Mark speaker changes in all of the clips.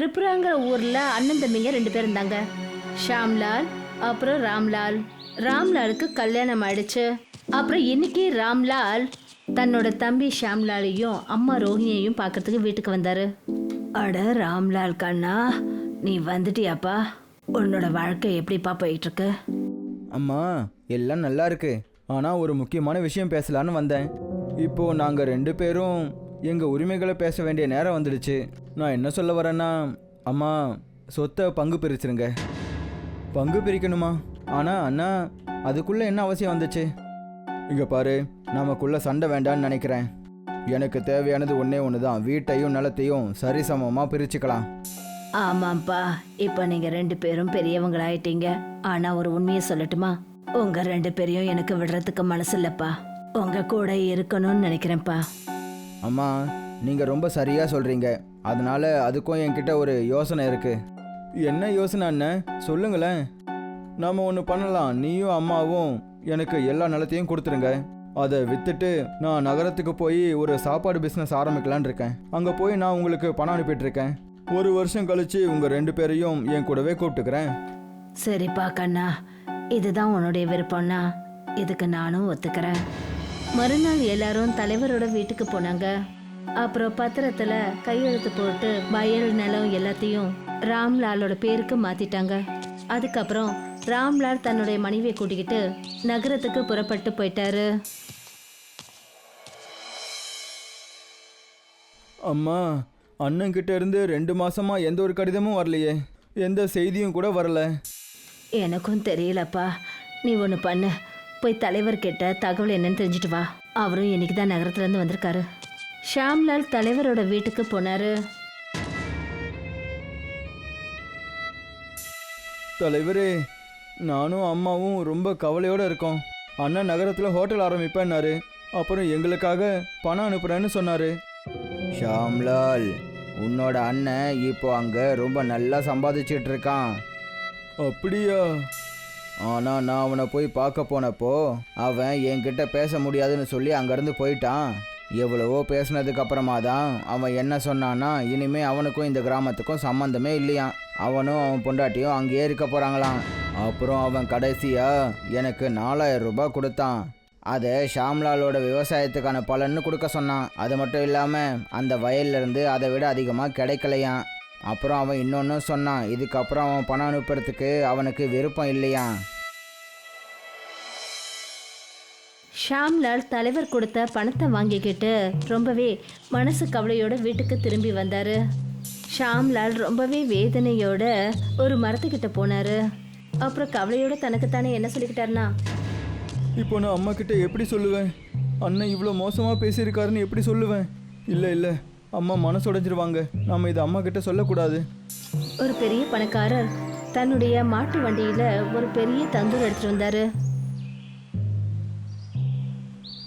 Speaker 1: திரிபுராங்கிற ஊர்ல அண்ணன் தம்பிங்க ரெண்டு பேர் இருந்தாங்க. ஷாம்லால் அப்புறம் ராம்லால். ராம்லாலுக்கு கல்யாணம் ஆயிடுச்சு. அப்புறம் இன்னைக்கு ராம்லால் தன்னோட தம்பி ஷாம்லாலையும் அம்மா ரோஹிணியையும் பார்க்கறதுக்கு வீட்டுக்கு வந்தாரு. அட ராம்லால் கண்ணா நீ வந்துட்டியாப்பா? உன்னோட வாழ்க்கை எப்படிப்பா போயிட்டு இருக்கு
Speaker 2: அம்மா எல்லாம் நல்லா இருக்கு. ஆனால் ஒரு முக்கியமான விஷயம் பேசலான்னு வந்தேன். இப்போ நாங்கள் ரெண்டு பேரும் எங்கள் உரிமைகளை பேச வேண்டிய நேரம் வந்துடுச்சு. நான் என்ன சொல்ல வரேன்னா அம்மா சொத்தை பங்கு பிரிச்சிருங்க. பங்கு பிரிக்கணுமா? ஆனால் அண்ணா அதுக்குள்ளே என்ன அவசியம் வந்துச்சு? இங்கே பாரு நமக்குள்ளே சண்டை வேண்டான்னு நினைக்கிறேன். எனக்கு தேவையானது ஒன்றே ஒன்று தான் வீட்டையும் நிலத்தையும் சரிசமமாக பிரிச்சுக்கலாம்.
Speaker 1: ஆமாப்பா இப்போ நீங்க ரெண்டு பேரும் பெரியவங்களாயிட்டீங்க. ஆனா ஒரு உண்மையை சொல்லட்டுமா? உங்க ரெண்டு பேரையும் எனக்கு விடுறதுக்கு மனசு இல்லப்பா. உங்க கூட இருக்கணும்னு நினைக்கிறேன்ப்பா.
Speaker 2: அம்மா நீங்கள் ரொம்ப சரியாக சொல்கிறீங்க அதனால அதுக்கும் என்கிட்ட ஒரு யோசனை இருக்குது என்ன யோசனை அண்ணன் சொல்லுங்களேன். நாம் ஒன்று பண்ணலாம். நீயும் அம்மாவும் எனக்கு எல்லா நிலத்தையும் கொடுத்துருங்க. அதை விற்றுட்டு நான் நகரத்துக்கு போய் ஒரு சாப்பாடு பிஸ்னஸ் ஆரம்பிக்கலான்னு இருக்கேன். அங்கே போய் நான் உங்களுக்கு பணம் அனுப்பிட்டுருக்கேன். ஒரு வருஷம் கழித்து உங்கள் ரெண்டு பேரையும் என் கூடவே கூப்பிட்டுக்கிறேன்.
Speaker 1: சரிப்பா கண்ணா. இதுதான் உன்னுடைய விருப்பம்னா இதுக்கு நானும் ஒத்துக்கிறேன். மறுநாள் எல்லாரும் தலைவரோட வீட்டுக்கு போனாங்க. அப்புறம் பத்திரத்துல கையெழுத்து போட்டு வயல் நிலம் எல்லாத்தையும் ராம்லாலோட பேருக்கு மாத்திட்டாங்க. அதுக்கப்புறம் ராம்லால் தன்னுடைய மனைவியை கூட்டிக்கிட்டு நகரத்துக்கு புறப்பட்டு போயிட்டாரு.
Speaker 2: அம்மா அண்ணன்கிட்ட இருந்து ரெண்டு மாசமா எந்த ஒரு கடிதமும் வரலையே. எந்த செய்தியும் கூட வரல.
Speaker 1: எனக்கும் தெரியலப்பா. நீ ஒன்று பண்ணு. போய் தலைவர்கிட்ட தகவல் என்னன்னு தெரிஞ்சுட்டு வா. அவரும் இன்னைக்கு தான் நகரத்துலேருந்து வந்திருக்காரு. ஷாம்லால் தலைவரோட வீட்டுக்கு போனாரு.
Speaker 2: தலைவரே நானும் அம்மாவும் ரொம்ப கவலையோடு இருக்கோம். அண்ணன் நகரத்தில் ஹோட்டல் ஆரம்பிப்பேன்னாரு. அப்புறம் எங்களுக்காக பணம் அனுப்புறேன்னு சொன்னாரு. ஷாம்லால் உன்னோட அண்ணன் இப்போ அங்கே ரொம்ப நல்லா சம்பாதிச்சிட்டு இருக்கான். அப்படியா? ஆனால் நான் அவனை போய் பார்க்க போனப்போ அவன் என்கிட்ட பேச முடியாதுன்னு சொல்லி அங்கேருந்து போயிட்டான். எவ்வளவோ பேசுனதுக்கு அப்புறமா தான் அவன் என்ன சொன்னான்னா இனிமே அவனுக்கும் இந்த கிராமத்துக்கும் சம்மந்தமே இல்லையாம். அவனும் அவன் பொண்டாட்டியும் அங்கேயே இருக்க போகிறாங்களாம் அப்புறம் அவன் கடைசியாக எனக்கு நாலாயிரம் ரூபாய் கொடுத்தான். அதை ஷாம்லாலோட விவசாயத்துக்கான பலன்னு கொடுக்க சொன்னான். அது மட்டும் இல்லாமல் அந்த வயல்லேருந்து அதை விட அதிகமாக கிடைக்கலையாம். அப்புறம் அவன் இன்னொன்றும் சொன்னான் இதுக்கப்புறம் அவன் பணம் அனுப்புறதுக்கு அவனுக்கு விருப்பம் இல்லையாம்
Speaker 1: ஷாம்லால் தலைவர் கொடுத்த பணத்தை வாங்கிக்கிட்டு ரொம்பவே மனசு கவலையோட வீட்டுக்கு திரும்பி வந்தாரு. ஷாம்லால் ரொம்பவே வேதனையோட ஒரு மரத்துக்கிட்ட போனாரு. அப்புறம் கவலையோட தனக்குத்தானே என்ன சொல்லிக்கிட்டாருன்னா?
Speaker 2: இப்போ நான் அம்மா கிட்ட எப்படி சொல்லுவேன்? அண்ணன் இவ்வளோ மோசமாக பேசியிருக்காருன்னு எப்படி சொல்லுவேன்? இல்லை இல்லை. அம்மா மனசு உடைஞ்சிருவாங்க நம்ம இதை அம்மா கிட்ட சொல்லக்கூடாது.
Speaker 1: ஒரு பெரிய பணக்காரர் தன்னுடைய மாட்டு வண்டியில ஒரு பெரிய தந்தூர் எடுத்துட்டு வந்தாரு.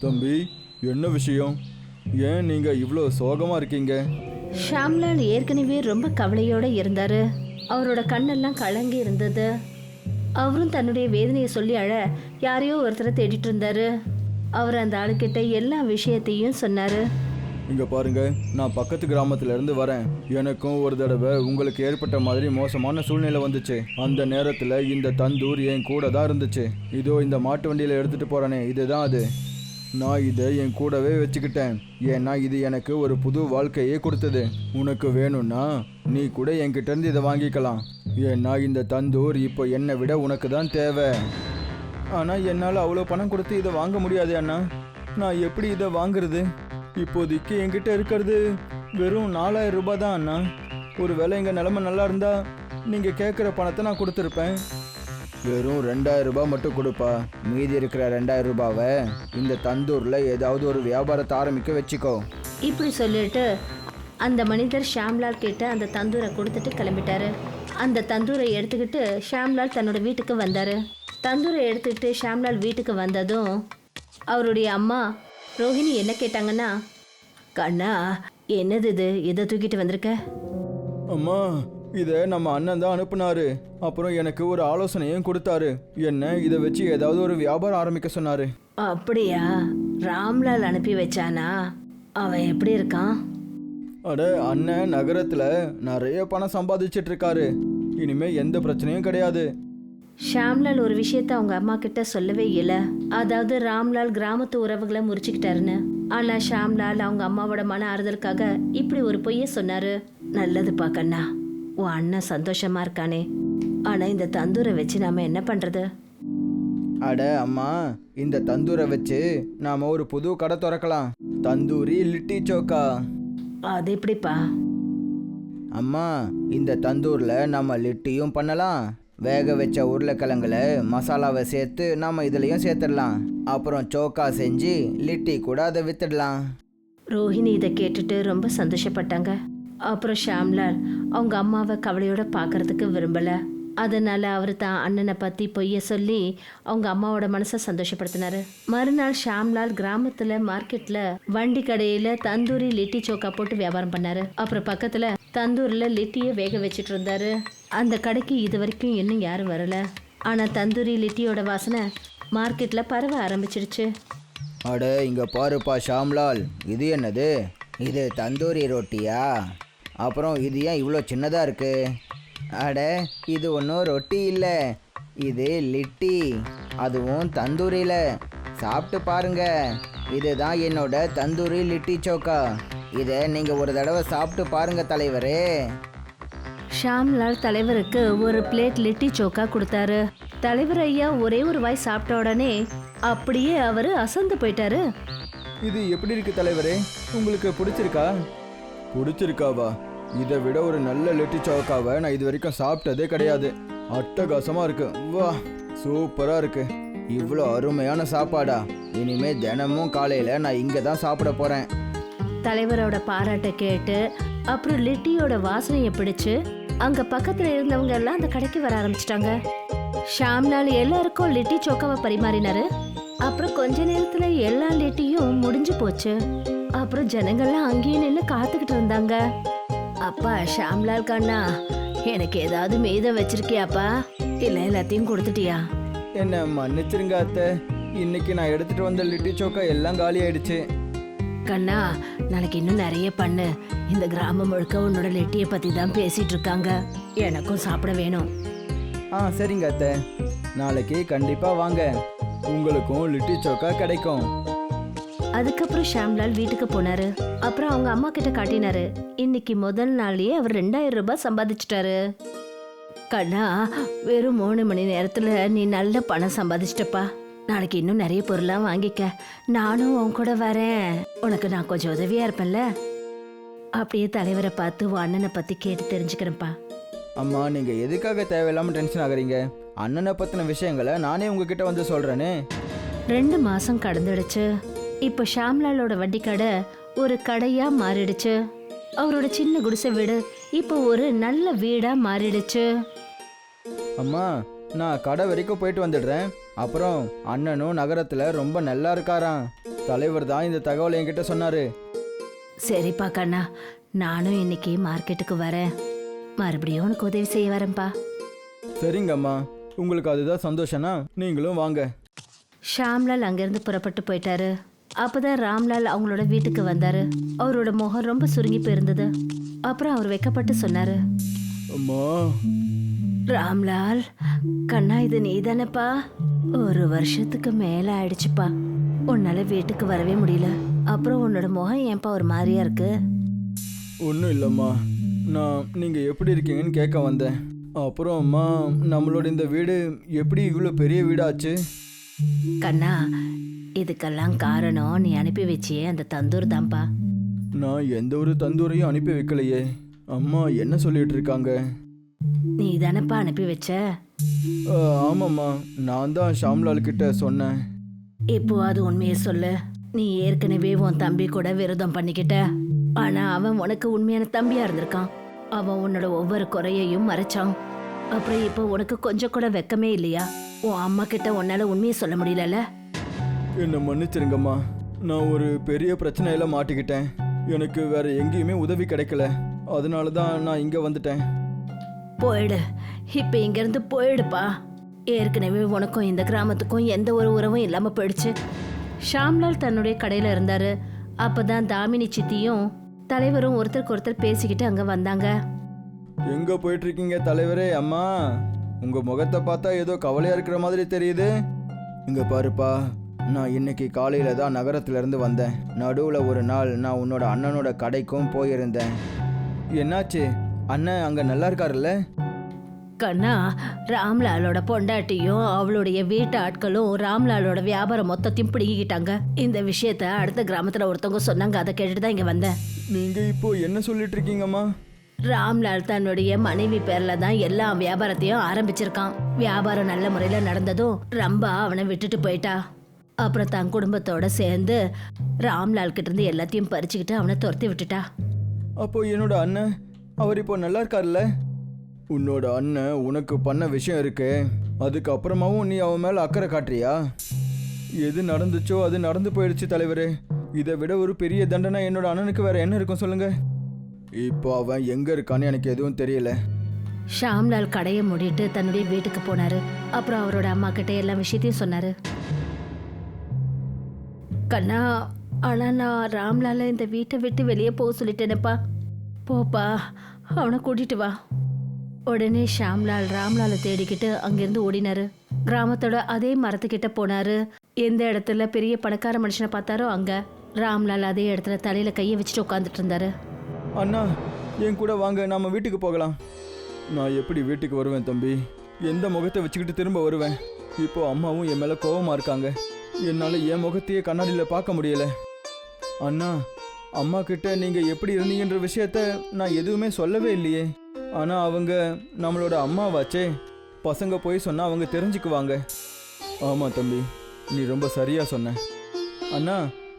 Speaker 2: தம்பி என்ன விஷயம்? ஏன் நீங்கள் இவ்வளோ சோகமாக இருக்கீங்க?
Speaker 1: ஷாம்லால் ஏற்கனவே ரொம்ப கவலையோட இருந்தாரு. அவரோட கண்ணெல்லாம் கலங்கி இருந்தது. அவரும் தன்னுடைய வேதனையை சொல்லி அழ யாரையோ ஒருத்தரை தேடிட்டு இருந்தாரு. அவர் அந்த ஆளுக்கிட்ட எல்லா விஷயத்தையும் சொன்னாரு.
Speaker 2: இங்கே பாருங்க நான் பக்கத்து கிராமத்துல இருந்து வரேன். எனக்கும் ஒரு தடவை உங்களுக்கு ஏற்பட்ட மாதிரி மோசமான சூழ்நிலை வந்துச்சு. அந்த நேரத்தில் இந்த தந்தூர் என் கூட தான் இருந்துச்சு. இதோ இந்த மாட்டு வண்டியில் எடுத்துட்டு போறேனே இதுதான் அது. நான் இதை என் கூடவே வச்சுக்கிட்டேன். ஏன்னா இது எனக்கு ஒரு புது வாழ்க்கையே கொடுத்தது. உனக்கு வேணும்னா நீ கூட என்கிட்ட இருந்து இதை வாங்கிக்கலாம். ஏன்னா இந்த தந்தூர் இப்போ என்னை விட உனக்கு தான் தேவை. ஆனால் என்னால் அவ்வளோ பணம் கொடுத்து இதை வாங்க முடியாது அண்ணா. நான் எப்படி இதை வாங்குறது? இப்போதைக்கு என்கிட்ட இருக்கிறது வெறும் நாலாயிரம் ரூபாய் தான் அண்ணா. ஒருவேளை எங்கள் நிலமை நல்லா இருந்தா நீங்கள் கேட்குற பணத்தை நான் கொடுத்துருப்பேன். வெறும் ரெண்டாயிரம் ரூபாய் மட்டும் கொடுப்பா. மீதி இருக்கிற ரெண்டாயிரம் ரூபாவை இந்த தந்தூரில் ஏதாவது ஒரு வியாபாரத்தை ஆரம்பிக்க வச்சுக்கோ.
Speaker 1: இப்படி சொல்லிட்டு அந்த மனிதர் ஷாம்லால் கிட்ட அந்த தந்தூரை கொடுத்துட்டு கிளம்பிட்டாரு. அந்த தந்தூரை எடுத்துக்கிட்டு ஷாம்லால் தன்னோட வீட்டுக்கு வந்தாரு. தந்தூரை எடுத்துக்கிட்டு ஷாம்லால் வீட்டுக்கு வந்ததும் அவருடைய அம்மா ரோஹிணி என்ன கேட்டாங்கன்னா கண்ணா என்னது இது? இதை தூக்கிட்டு வந்திருக்க?
Speaker 2: அம்மா இதை நம்ம அண்ணன் தான் அனுப்புனாரு. அப்புறம் எனக்கு ஒரு ஆலோசனையும் கொடுத்தாரு. என்ன இதை வச்சு ஏதாவது ஒரு வியாபாரம் ஆரம்பிக்க சொன்னாரு.
Speaker 1: அப்படியா? ராம்லால் அனுப்பி வச்சானா? அவன் எப்படி இருக்கான்?
Speaker 2: அட அண்ணன் நகரத்துல நிறைய பணம் சம்பாதிச்சிட்டு இருக்காரு. இனிமே எந்த பிரச்சனையும் கிடையாது.
Speaker 1: ஷாம்லால் ஒரு விஷயத்த அவங்க அம்மா கிட்ட சொல்லவே இல்லை. அதாவது ராம்லால் கிராமத்து உறவுகளை முறிச்சுக்கிட்டாருன்னு. ஆனா ஷாம்லால் அவங்க அம்மாவோட மன ஆறுதலுக்காக இப்படி ஒரு பொய்ய சொன்னாரு. நல்லதுப்பா கண்ணா. உன் அண்ணன் சந்தோஷமா இருக்கானே. ஆனா இந்த தந்தூரை வச்சு நாம என்ன பண்றது?
Speaker 2: அட அம்மா இந்த தந்தூரை வச்சு நாம ஒரு புது கடை திறக்கலாம். தந்தூரி லிட்டி சோக்கா.
Speaker 1: அது எப்படிப்பா?
Speaker 2: அம்மா இந்த தந்தூரில் நம்ம லிட்டியும் பண்ணலாம். வேக வச்ச உருளைக்கிழங்குல மசாலாவை சேர்த்து நாம் இதுலேயும் சேர்த்துடலாம். அப்புறம் சோக்கா செஞ்சு லிட்டி கூட அதை வித்துடலாம்.
Speaker 1: ரோஹிணி இதை கேட்டுட்டு ரொம்ப சந்தோஷப்பட்டாங்க. அப்புறம் ஷாம்லால் அவங்க அம்மாவை கவலையோட பார்க்கறதுக்கு விரும்பல. அதனால அவர் தான் அண்ணனை பத்தி பொய்ய சொல்லி அவங்க அம்மாவோட மனசை சந்தோஷப்படுத்தினாரு. மறுநாள் ஷாம்லால் கிராமத்துல மார்க்கெட்ல வண்டி கடையில தந்தூரி லிட்டி சோக்கா போட்டு வியாபாரம் பண்ணாரு. அப்புறம் பக்கத்துல தந்தூரில் லிட்டியை வேக வச்சுட்டு இருந்தாரு. அந்த கடைக்கு இது வரைக்கும் இன்னும் யாரும் வரல. ஆனால் தந்தூரி லிட்டியோட வாசனை மார்க்கெட்ல பரவ ஆரம்பிச்சிடுச்சு
Speaker 2: அட இங்கே பாருப்பா ஷாம்லால். இது என்னது? இது தந்தூரி ரொட்டியா? அப்புறம் இது ஏன் இவ்வளோ சின்னதாக இருக்கு? அட இது ஒன்றும் ரொட்டி இல்லை. இது லிட்டி. அதுவும் தந்தூரியில் சாப்பிட்டு பாருங்க. இதுதான் என்னோட தந்தூரி லிட்டி சோக்கா. இதை நீங்கள் ஒரு தடவை சாப்பிட்டு பாருங்க தலைவரே.
Speaker 1: ஷாம்லால் தலைவருக்கு ஒரு பிளேட் லிட்டி சோக்கா கொடுத்தாரு. தலைவர் ஐயா ஒரே ஒரு வாய் சாப்பிட்ட உடனே அப்படியே அவரு அசந்து போயிட்டாரு.
Speaker 2: இது எப்படி இருக்கு தலைவரே? உங்களுக்கு பிடிச்சிருக்கா? பிடிச்சிருக்காவா? இதை விட ஒரு நல்ல லெட்டி சவுக்காவை நான் இது வரைக்கும் சாப்பிட்டதே கிடையாது. அட்டகாசமா இருக்கு. வா சூப்பரா இருக்கு. இவ்வளோ அருமையான சாப்பாடா. இனிமே தினமும் காலையில நான் இங்க தான் சாப்பிட போறேன்.
Speaker 1: தலைவரோட பாராட்டை கேட்டு அப்புறம் லிட்டியோட வாசனையை பிடிச்சு அங்க பக்கத்துல இருந்தவங்க எல்லாம் அந்த கடைக்கு வர ஆரம்பிச்சிட்டாங்க. ஷாம்லால் எல்லாருக்கும் லிட்டி சோக்காவை பரிமாறினாரு. அப்புறம் கொஞ்ச நேரத்துல எல்லா லிட்டியும் முடிஞ்சு போச்சு. அப்புறம் ஜனங்கள்லாம் அங்கேயே நின்று காத்துக்கிட்டு இருந்தாங்க. அப்பா ஷாம்லால் கண்ணா எனக்கு ஏதாவது மீதம் வச்சிருக்கியாப்பா? இல்ல எல்லாத்தையும் கொடுத்துட்டியா?
Speaker 2: என்ன மன்னிச்சிருங்க அத்தை. இன்னைக்கு நான் எடுத்துட்டு வந்த லிட்டி சோக்கா எல்லாம் காலி ஆயிடுச்சு.
Speaker 1: கண்ணா நாளைக்கு இன்னும் நிறைய பண்ணு. இந்த கிராமம் முழுக்க உன்னோட லெட்டியை பத்தி தான் பேசிட்டு இருக்காங்க. எனக்கும் சாப்பிட வேணும்.
Speaker 2: ஆ சரிங்க அத்தை. நாளைக்கு கண்டிப்பா வாங்க. உங்களுக்கும் லிட்டி சோக்கா கிடைக்கும்.
Speaker 1: அதுக்கப்புறம் ஷாம்லால் வீட்டுக்கு போனாரு. அப்புறம் அவங்க அம்மா கிட்ட காட்டினாரு. இன்னைக்கு முதல் நாள்லயே அவர் ரெண்டாயிரம் ரூபாய் சம்பாதிச்சிட்டாரு. கண்ணா வெறும் மூணு மணி நேரத்துல நீ நல்ல பணம் சம்பாதிச்சிட்டப்பா. நாளைக்கு இன்னும் நிறைய பொருளாம் வாங்கிக்க. நானும் உன் கூட வரேன். உனக்கு நான் கொஞ்சம் உதவியா இருப்பேன்ல? அப்படியே தலைவரை பார்த்து உன் அண்ணனை பத்தி கேட்டு தெரிஞ்சுக்கிறேன்ப்பா.
Speaker 2: அம்மா நீங்க எதுக்காக தேவையில்லாம டென்ஷன் ஆகுறீங்க? அண்ணனை பத்தின விஷயங்களை நானே உங்ககிட்ட வந்து சொல்றேனே.
Speaker 1: ரெண்டு மாசம் கடந்துடுச்சு. இப்போ ஷாம்லாலோட வண்டி கடை ஒரு கடையா மாறிடுச்சு. அவரோட சின்ன குடிசை வீடு இப்போ ஒரு நல்ல வீடா மாறிடுச்சு.
Speaker 2: அம்மா நான் கடை வரைக்கும் போயிட்டு வந்துடுறேன். அப்புறம் அண்ணனும் நகரத்துல ரொம்ப நல்லா இருக்காராம். தலைவர் தான் இந்த தகவலை என்கிட்ட சொன்னாரு.
Speaker 1: சரிப்பா கண்ணா நானும் இன்னைக்கு மார்க்கெட்டுக்கு வரேன். மறுபடியும் உனக்கு உதவி செய்ய வரேன்ப்பா.
Speaker 2: சரிங்கம்மா. உங்களுக்கு அதுதான் சந்தோஷம்னா நீங்களும் வாங்க.
Speaker 1: ஷாம்லால் அங்கிருந்து புறப்பட்டு போயிட்டாரு. அப்பதான் ராம்லால் அவங்களோட வீட்டுக்கு வந்தாரு. அவரோட முகம் ரொம்ப சுருங்கி போயிருந்தது. அப்புறம் அவர் வெக்கப்பட்டு சொன்னாரு.
Speaker 2: அம்மா
Speaker 1: ராம்லால் கண்ணா இது நீதானப்பா? ஒரு வருஷத்துக்கு மேல ஆயிடுச்சுப்பா. உன்னால வீட்டுக்கு வரவே முடியல. அப்புறம் உன்னோட முகம் ஏன்பா ஒரு மாதிரியா இருக்கு?
Speaker 2: ஒன்றும் இல்லைம்மா. நான் நீங்கள் எப்படி இருக்கீங்கன்னு கேட்க வந்தேன். அப்புறம் அம்மா நம்மளோட இந்த வீடு எப்படி இவ்வளோ பெரிய வீடாச்சு?
Speaker 1: கண்ணா இதுக்கெல்லாம் காரணம் நீ அனுப்பி வச்சியே அந்த தந்தூர் தான்ப்பா.
Speaker 2: நான் எந்த ஒரு தந்தூரையும் அனுப்பி வைக்கலையே. அம்மா என்ன சொல்லிட்டு இருக்காங்க?
Speaker 1: நீ தானப்பா அனுப்பி வச்ச?
Speaker 2: ஆமாம்மா. நான் தான் ஷாம்லால் கிட்ட சொன்னேன்.
Speaker 1: இப்போ அது உண்மையை சொல்லு. நீ ஏற்கனவே உன் தம்பி கூட விரோதம் பண்ணிக்கிட்ட. ஆனா அவன் உனக்கு உண்மையான தம்பியா இருந்திருக்கான். அவன் உன்னோட ஒவ்வொரு குறையையும் மறைச்சான். அப்புறம் இப்போ உனக்கு கொஞ்சம் கூட வெக்கமே இல்லையா? உன் அம்மா கிட்ட உன்னால உண்மையை சொல்ல முடியலல்ல?
Speaker 2: என்னை மன்னிச்சிருங்கம்மா. நான் ஒரு பெரிய பிரச்சனையில மாட்டிக்கிட்டேன். எனக்கு வேற எங்கேயுமே உதவி கிடைக்கல. அதனால தான் நான் இங்கே வந்துட்டேன்.
Speaker 1: போயிடு. இப்போ இங்கேருந்து போயிடுப்பா. ஏற்கனவே உனக்கும் இந்த கிராமத்துக்கும் எந்த ஒரு உறவும் இல்லாமல் போயிடுச்சு. ஷாம்லால் தன்னுடைய கடையில் இருந்தார். அப்போ தான் தாமினி சித்தியும் தலைவரும் ஒருத்தருக்கு ஒருத்தர் பேசிக்கிட்டு அங்கே வந்தாங்க.
Speaker 2: எங்கே போயிட்டுருக்கீங்க தலைவரே அம்மா? உங்கள் முகத்தை பார்த்தா ஏதோ கவலையாக இருக்கிற மாதிரி தெரியுது. இங்கே பாருப்பா நான் இன்னைக்கு காலையில தான் நகரத்துலேருந்து வந்தேன். நடுவில் ஒரு நாள் நான் உன்னோட அண்ணனோட கடைக்கும் போயிருந்தேன். என்னாச்சு? அண்ணன் அங்க நல்லா இருக்காருல்ல?
Speaker 1: கண்ணா ராம்லாலோட பொண்டாட்டியும் அவளுடைய வீட்டு ஆட்களும் ராம்லாலோட வியாபாரம் மொத்தத்தையும் பிடுங்கிக்கிட்டாங்க. இந்த விஷயத்த அடுத்த கிராமத்துல ஒருத்தவங்க சொன்னாங்க அதை கேட்டுட்டு தான் இங்க வந்தேன்.
Speaker 2: நீங்க இப்போ என்ன சொல்லிட்டு இருக்கீங்கம்மா?
Speaker 1: ராம்லால் தன்னுடைய மனைவி பேர்ல தான் எல்லா வியாபாரத்தையும் ஆரம்பிச்சிருக்கான். வியாபாரம் நல்ல முறையில நடந்ததும் ரம்பா அவனை விட்டுட்டு போயிட்டா. அப்புறம் தன் குடும்பத்தோட சேர்ந்து ராம்லால் கிட்ட இருந்து எல்லாத்தையும் பறிச்சுக்கிட்டு அவனை துரத்தி விட்டுட்டா.
Speaker 2: அப்போ என்னோட அண்ணன் அவர் இப்போ நல்லா இருக்கார்ல? உன்னோட அண்ணன் உனக்கு பண்ண விஷயம் இருக்கு. அதுக்கப்புறமாவும் நீ அவன் மேல அக்கறை காட்டுறியா? எது நடந்துச்சோ அது நடந்து போயிடுச்சு தலைவரே. இதை விட ஒரு பெரிய தண்டனை என்னோட அண்ணனுக்கு வேற என்ன இருக்கும் சொல்லுங்க. இப்போ அவன் எங்க இருக்கான்னு எனக்கு எதுவும் தெரியல.
Speaker 1: ஷாம்லால் கடையை மூடிட்டு தன்னுடைய வீட்டுக்கு போனாரு. அப்புறம் அவரோட அம்மா கிட்ட எல்லா விஷயத்தையும் சொன்னாரு. கண்ணா ஆனா நான் ராம்லால இந்த வீட்டை விட்டு வெளியே போக சொல்லிட்டேனப்பா. போப்பா அவனை கூட்டிட்டு வா. உடனே ஷாம்லால் ராம்லாலை தேடிக்கிட்டு அங்கிருந்து ஓடினாரு. கிராமத்தோட அதே மரத்துக்கிட்ட போனாரு. எந்த இடத்துல பெரிய பணக்கார மனுஷனை பார்த்தாரோ அங்க. ராம்லால் அதே இடத்துல தலையில கையை வச்சுட்டு உட்காந்துட்டு இருந்தாரு.
Speaker 2: அண்ணா என் கூட வாங்க நாம வீட்டுக்கு போகலாம். நான் எப்படி வீட்டுக்கு வருவேன் தம்பி? எந்த முகத்தை வச்சுக்கிட்டு திரும்ப வருவேன்? இப்போ அம்மாவும் என் மேலே கோபமாக இருக்காங்க. என்னால் என் முகத்தையே கண்ணாடியில் பார்க்க முடியல. அண்ணா அம்மா கிட்ட நீங்கள் எப்படி இருந்தீங்கன்ற விஷயத்த நான் எதுவுமே சொல்லவே இல்லையே. ஆனால் அவங்க நம்மளோட அம்மாவாச்சே. பசங்க போய் சொன்னால் அவங்க தெரிஞ்சுக்குவாங்க. ஆமாம் தம்பி நீ ரொம்ப சரியாக சொன்ன. அண்ணா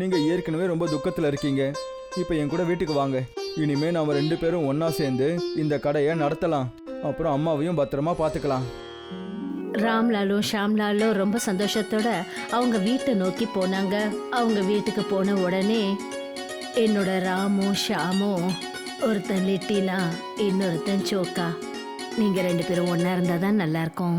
Speaker 2: நீங்கள் ஏற்கனவே ரொம்ப துக்கத்தில் இருக்கீங்க. இப்போ என் கூட வீட்டுக்கு வாங்க. இனிமே நாம ரெண்டு பேரும் ஒன்றா சேர்ந்து இந்த கடையை நடத்தலாம். அப்புறம் அம்மாவையும் பத்திரமா பார்த்துக்கலாம்
Speaker 1: ராம்லாலும் ஷாம்லாலும் ரொம்ப சந்தோஷத்தோட அவங்க வீட்டை நோக்கி போனாங்க. அவங்க வீட்டுக்கு போன உடனே என்னோட ராமு ஷாமு ஒருத்தன் லிட்டினா இன்னொருத்தன் சோக்கா நீங்க ரெண்டு பேரும் ஒன்றா இருந்தால் தான் நல்லா இருக்கும்